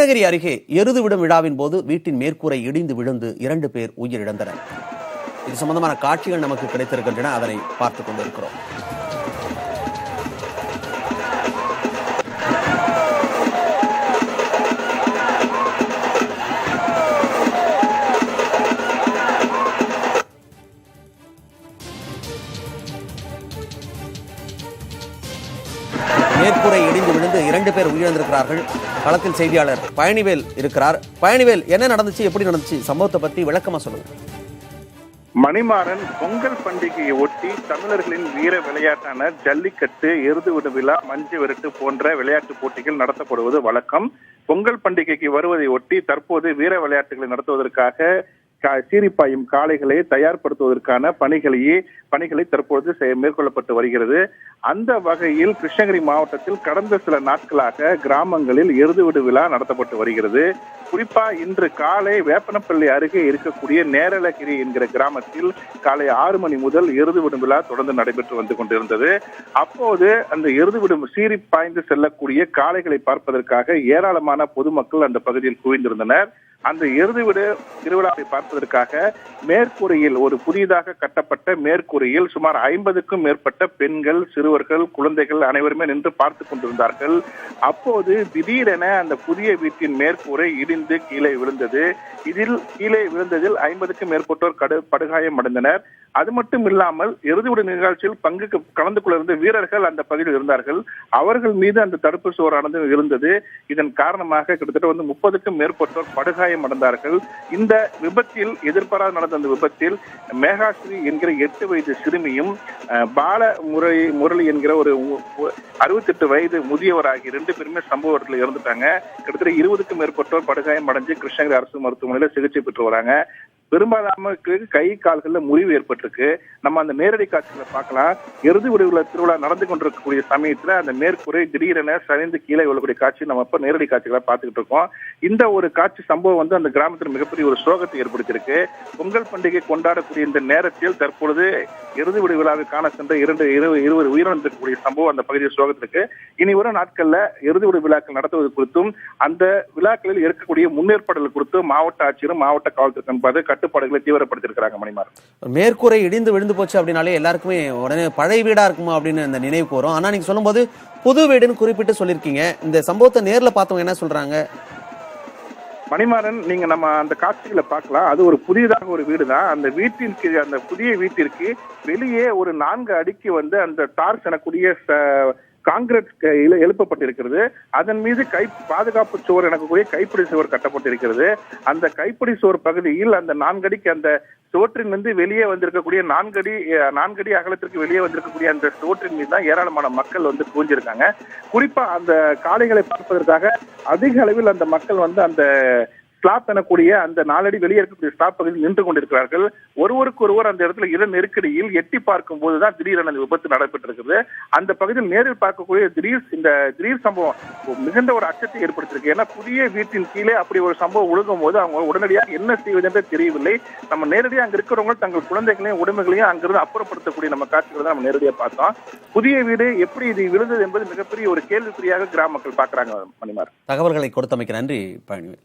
கிருஷ்ணகிரி அருகே எருது விடும் விழாவின் போது வீட்டின் மேற்கூரை இடிந்து விழுந்து இரண்டு பேர் உயிரிழந்தனர். இது சம்பந்தமான காட்சிகள் நமக்கு கிடைத்திருக்கின்றன. அதனை பார்த்துக் கொண்டிருக்கிறோம். மேற்கூரை இடிந்து விழுந்து இரண்டு பேர் உயிரிழந்திருக்கிறார்கள். களத்தில் செய்தியாளர் பழனிவேல் இருக்கிறார். பழனிவேல் என்ன நடந்துச்சு? எப்படி நடந்துச்சு? சம்பவத்தை பத்தி விளக்கமா சொல்லுங்க. மணிமாறன் பொங்கல் பண்டிகையை ஒட்டி தமிழர்களின் வீர விளையாட்டான ஜல்லிக்கட்டு எருது விடு விழா மஞ்சு விரட்டு போன்ற விளையாட்டு போட்டிகள் நடத்தப்படுவது வழக்கம். பொங்கல் பண்டிகைக்கு வருவதை ஒட்டி தற்போது வீர விளையாட்டுகளை நடத்துவதற்காக சீரிப்பாயும் காளைகளை தயார்படுத்துவதற்கான பணிகளையே பணிகளை தற்பொழுது மேற்கொள்ளப்பட்டு வருகிறது. அந்த வகையில் கிருஷ்ணகிரி மாவட்டத்தில் கடந்த சில நாட்களாக கிராமங்களில் எருதுவிடு விழா நடத்தப்பட்டு வருகிறது. குறிப்பா இன்று காலை வேப்பனப்பள்ளி அருகே இருக்கக்கூடிய நேரலகிரி என்கிற கிராமத்தில் காலை ஆறு மணி முதல் எருது விடும் விழா தொடர்ந்து நடைபெற்று வந்து கொண்டிருந்தது. அப்போது அந்த எருது விடும் சீறி பாய்ந்து செல்லக்கூடிய காளைகளை பார்ப்பதற்காக ஏராளமான பொதுமக்கள் அந்த பகுதியில் குவிந்திருந்தனர். அந்த எருதுவிடு திருவிழாவை பார்ப்பதற்காக மேற்கூரையில் ஒரு புதிதாக கட்டப்பட்ட மேற்கூரையில் சுமார் ஐம்பதுக்கும் மேற்பட்ட பெண்கள் சிறுவர்கள் குழந்தைகள் அனைவருமே நின்று பார்த்து கொண்டிருந்தார்கள். அப்போது திடீரென அந்த புதிய வீட்டின் மேற்கூரை இடிந்து கீழே விழுந்தது. இதில் கீழே விழுந்ததில் ஐம்பதுக்கும் மேற்பட்டோர் கடு படுகாயம் அடைந்தனர். அது மட்டும் இல்லாமல் இறுதிவிட நிகழ்ச்சியில் பங்கு கலந்து கொள்ள இருந்த வீரர்கள் அந்த பகுதியில் இருந்தார்கள். அவர்கள் மீது அந்த தடுப்பு சுவரானது இருந்தது இதன் காரணமாக கிட்டத்தட்ட வந்து முப்பதுக்கும் மேற்பட்டோர் படுகாயம் அடைந்தார்கள். இந்த விபத்து விபத்தில் எதிர்பாராத நடந்த அந்த விபத்தில் மேகாஸ்ரீ என்கிற எட்டு வயது சிறுமியும் பால முறை முரளி என்கிற ஒரு அறுபத்தெட்டு வயது முதியவர் ஆகிய ரெண்டு பேருமே சம்பவ இடத்துல இறந்துட்டாங்க. கிட்டத்தட்ட இருபதுக்கும் மேற்பட்டோர் படுகாயம் அடைஞ்சு கிருஷ்ணகிரி அரசு மருத்துவமனையில சிகிச்சை பெற்று வராங்க. பெரும்பாலாமக்கு கை கால்கள்ல முறிவு ஏற்பட்டிருக்கு. நம்ம அந்த நேரடி காட்சிகளை பார்க்கலாம். இறுதி விடுவில திருவிழா நடந்து கொண்டிருக்கக்கூடிய சமயத்துல அந்த மேற்கூரை திடீரென சரிந்து கீழே விழக்கூடிய காட்சி நம்ம இப்ப நேரடி காட்சிகளை பார்த்துக்கிட்டு இருக்கோம். இந்த ஒரு காட்சி சம்பவம் வந்து அந்த கிராமத்தில் மிகப்பெரிய ஒரு சோகத்தை ஏற்படுத்தியிருக்கு. பொங்கல் பண்டிகை கொண்டாடக்கூடிய இந்த நேரத்தில் தற்பொழுது இறுதி விடு காண சென்ற இரண்டு இரு- இருவர் உயிரிழந்திருக்கக்கூடிய சம்பவம் அந்த பகுதியில் சோகத்திற்கு இனி வரும் நாட்கள்ல இறுதி விடு விழாக்கள் நடத்துவது குறித்தும் அந்த விழாக்களில் இருக்கக்கூடிய முன்னேற்பாடுகள் குறித்து மாவட்ட ஆட்சியரும் மாவட்ட காவல்துறை கண்பாடு கட்டுப்பாடுகளை தீவிரப்படுத்தியிருக்கிறாங்க மணிமார் மேற்கூரை இடிந்து விழுந்து போச்சு அப்படின்னாலே எல்லாருக்குமே உடனே பழைய வீடா இருக்குமா அப்படின்னு அந்த நினைவுக்கு வரும் ஆனா நீங்க சொல்லும்போது புது வீடுன்னு குறிப்பிட்டு சொல்லியிருக்கீங்க. இந்த சம்பவத்தை நேர்ல பார்த்தவங்க என்ன சொல்றாங்க? மணிமாறன் நீங்க நம்ம அந்த காட்சிகளை பார்க்கலாம். அது ஒரு புதியதாக ஒரு வீடு தான் அந்த வீட்டிற்கு அந்த புதிய வீட்டிற்கு வெளியே ஒரு நான்கு அடிக்கு வந்து அந்த டார்ச் எனக்கூடிய காங்கிரஸ் எழு- எழுப்பப்பட்டிருக்கிறது. அதன் மீது கை பாதுகாப்பு சுவர் எனக்கூடிய கைப்பிடி சுவர் கட்டப்பட்டிருக்கிறது. அந்த கைப்பிடி சுவர் பகுதியில் அந்த நான்கடிக்கு அந்த சுவற்றின் வந்து வெளியே வந்திருக்கக்கூடிய நான்கடி நான்கடி அகலத்திற்கு வெளியே வந்திருக்கக்கூடிய அந்த சுவற்றின் மீது தான் ஏராளமான மக்கள் வந்து குவிஞ்சிருக்காங்க. குறிப்பா அந்த காளைகளை பார்ப்பதற்காக அதிக அளவில் அந்த மக்கள் வந்து அந்த ஸ்லாப் எனக்கூடிய அந்த நாலடி வெளியே இருக்கக்கூடிய ஸ்லாப் பகுதியில் நின்று கொண்டிருக்கிறார்கள். ஒருவருக்கு ஒருவர் அந்த இடத்துல இட நெருக்கடியில் எட்டி பார்க்கும் போதுதான் திடீரென அந்த விபத்து நடைபெற்றிருக்கிறது. அந்த பகுதியில் நேரில் பார்க்கக்கூடிய திடீர் இந்த திடீர் சம்பவம் மிகுந்த ஒரு அச்சத்தை ஏற்படுத்தியிருக்கு. ஏன்னா புதிய வீட்டின் கீழே அப்படி ஒரு சம்பவம் ஒழுகும் போது அவங்க உடனடியாக என்ன செய்வதென்றே தெரியவில்லை. நம்ம நேரடியாக அங்க இருக்கிறவங்க தங்கள் குழந்தைகளையும் உடமைகளையும் அங்கிருந்து அப்புறப்படுத்தக்கூடிய நம்ம காட்சிகளை தான் நம்ம நேரடியாக பார்த்தோம். புதிய வீடு எப்படி இது விழுந்தது என்பது மிகப்பெரிய ஒரு கேள்விக்குறியாக கிராம மக்கள் பார்க்கறாங்க மணிமார் தகவல்களை கொடுத்தமைக்கு நன்றி பழனிவேல்.